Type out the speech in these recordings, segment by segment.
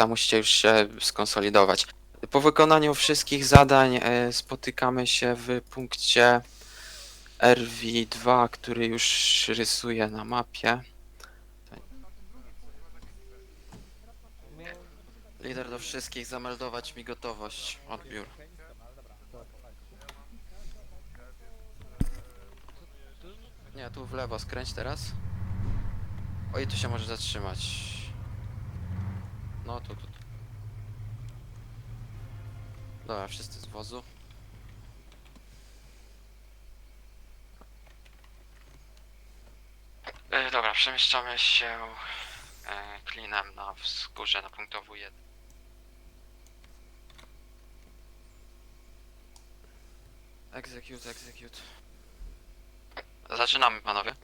reszta musicie już się skonsolidować. Po wykonaniu wszystkich zadań e, spotykamy się w punkcie RV2, który już rysuję na mapie. Lider do wszystkich zameldować mi gotowość. Odbiór. Nie, tu w lewo skręć teraz. Oj, tu się może zatrzymać. Tu, tu. tu. Dobra, wszyscy z wozu. E, dobra, przemieszczamy się e, klinem na wzgórze na punktową 1. Execute, execute. Zaczynamy, panowie.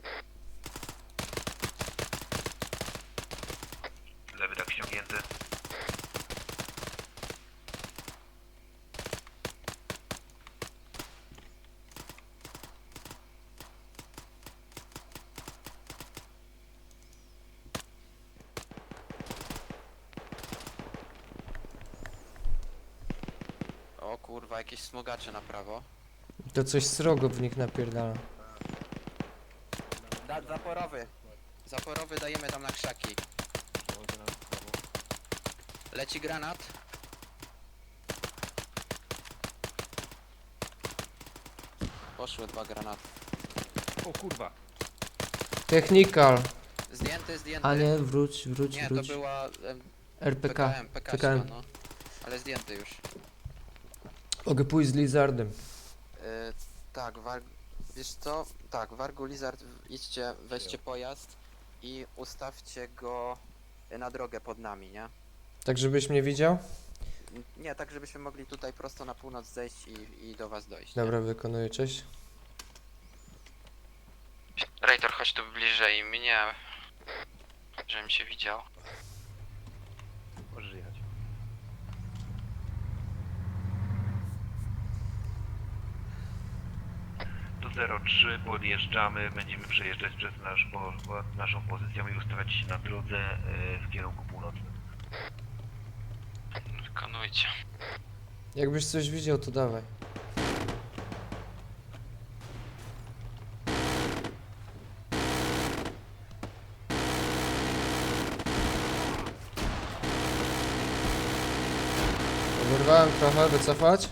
O kurwa, jakieś smogacze na prawo. To coś srogo w nich napierdala. Da, zaporowy. Zaporowy dajemy tam na krzaki. Leci granat. Poszły dwa granaty. O kurwa. Technical. Zdjęty, zdjęty. A nie, wróć, wróć, Nie, to wróć. była em, RPK. PKM, PK, PKM. no. Ale zdjęty już. Mogę pójść z Lizardem. Y, tak, war... wiesz co? Tak, Wargu Lizard, idźcie, weźcie pojazd i ustawcie go na drogę pod nami, nie? Tak, żebyś mnie widział? Nie, tak żebyśmy mogli tutaj prosto na północ zejść i, i do was dojść. nie? Dobra, wykonuję, cześć. Rejtor, chodź tu bliżej mnie, żebym się widział. 3 podjeżdżamy, będziemy przejeżdżać przez nasz, po, naszą pozycję i ustawiać się na drodze e, w kierunku północnym. Wykonujcie. Jakbyś coś widział, to dawaj. Oberwałem trochę, wycofać.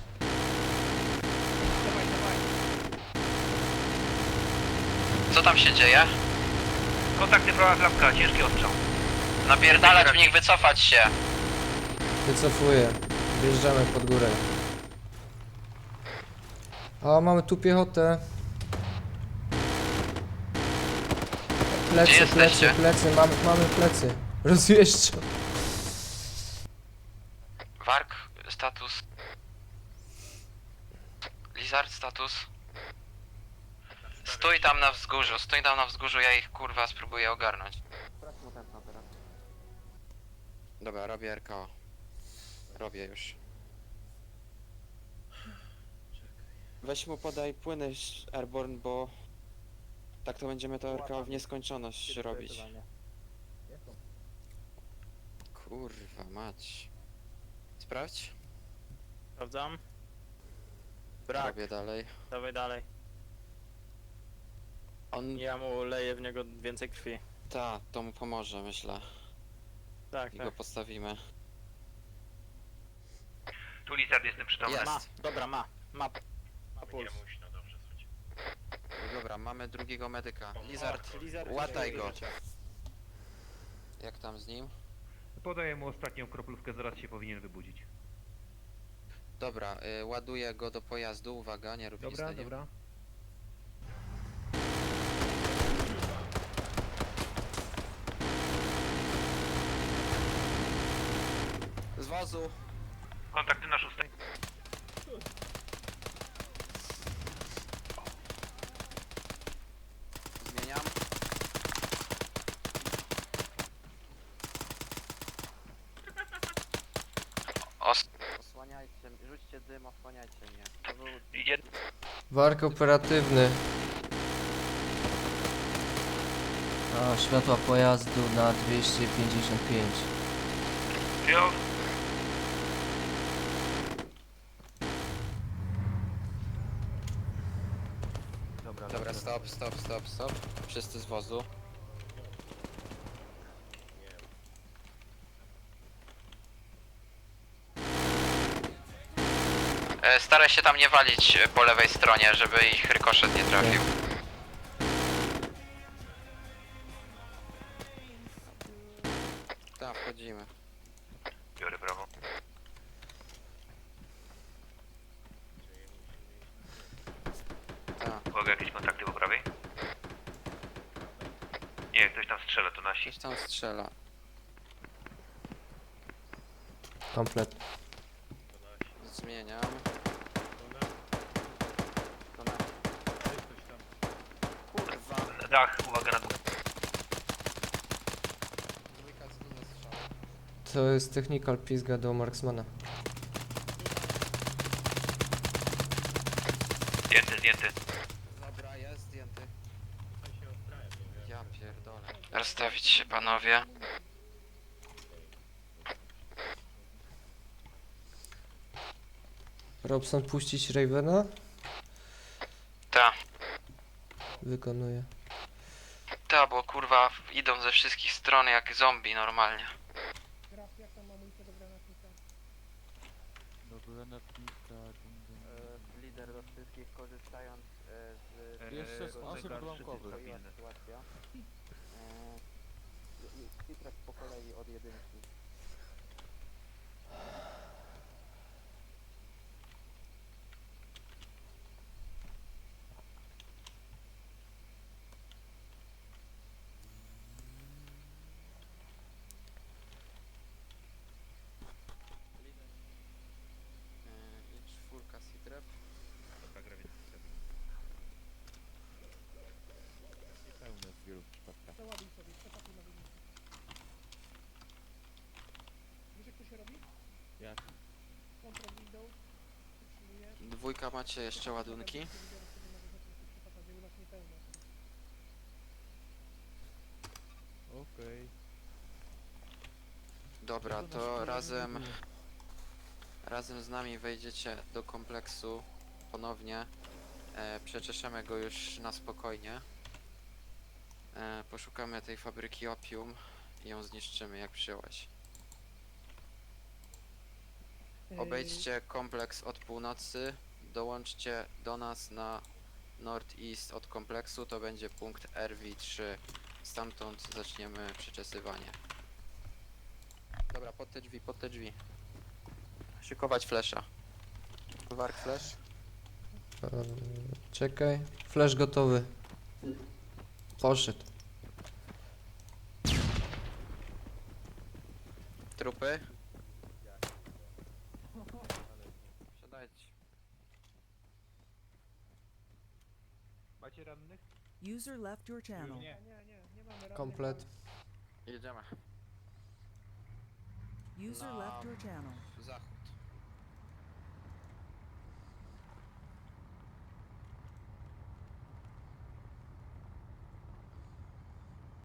Co tam się dzieje? Kontakty prawa klapka, ciężki ostrzał. Napierdalać w nich, wycofać się. Wycofuję. Wjeżdżamy pod górę. O, mamy tu piechotę. Gdzie Plecy, jesteście? plecy, plecy, mamy, mamy plecy. Rozjeżdżam. Warg, status. Lizard, status. Stój tam na wzgórzu, stój tam na wzgórzu, ja ich kurwa spróbuję ogarnąć. Dobra, robię RKO. Robię już. Weź mu podaj płyny Airborne, bo tak to będziemy to RKO w nieskończoność robić. Kurwa mać. Sprawdź. Sprawdzam. Brak, Robię dalej. dawaj dalej. On, Ja mu leję w niego więcej krwi. ta, to mu pomoże, myślę. Tak, I tak. go postawimy. Tu Lizard jestem przytomny. Jest. Ma, dobra, ma, ma. Ma puls. Dobra, mamy drugiego medyka. Lizard, Lizard, łataj go. Jak tam z nim? Podaję mu ostatnią kroplówkę, zaraz się powinien wybudzić. Dobra, y, ładuję go do pojazdu, uwaga, nie rób nic na nim. Z wozu! Kontakty na szóstej. Zmieniam. Os osłaniajcie, rzućcie dym, osłaniajcie mnie. To był Idzie. Wark operatywny. A, światła pojazdu na 255. Przyjął. Dobra, stop, stop, stop, stop. Wszyscy z wozu. E, Staraj się tam nie walić e, po lewej stronie, żeby ich rykoszet nie trafił. Tak, wchodzimy. Biorę prawo. Tak, Uwaga, jakieś kontakty po prawej? Nie, ktoś tam strzela, to nasi. ktoś tam strzela. Komplet. Zmieniam. Kurwa. Na dach, uwaga na dół. To jest technical pizga do marksmana. Zdjęty, zdjęty. Dobra, jest zdjęty. Ja pierdolę. Rozstawić się panowie. Robson puścić Ravena? Ta, Wykonuję. ta, bo kurwa idą ze wszystkich stron jak zombie normalnie. Lider do wszystkich korzystając z... Jeszcze z osób odłamkowych. sytuacja. Citrek po kolei od jedynki. Dwójka macie jeszcze ładunki? Okej. Dobra, to razem, razem z nami wejdziecie do kompleksu ponownie. E, przeczeszemy go już na spokojnie. E, poszukamy tej fabryki opium i ją zniszczymy jak przyjąłeś. Obejdźcie kompleks od północy, dołączcie do nas na northeast od kompleksu, to będzie punkt RV3. Stamtąd zaczniemy przeczesywanie. Dobra, pod te drzwi, pod te drzwi. Szykować flesza. Wark flash. Eee, czekaj. Flash gotowy. Poszedł. Trupy. Macie rannych? User left your channel. Komplet. Jedziemy. User No. left your channel. Zachód.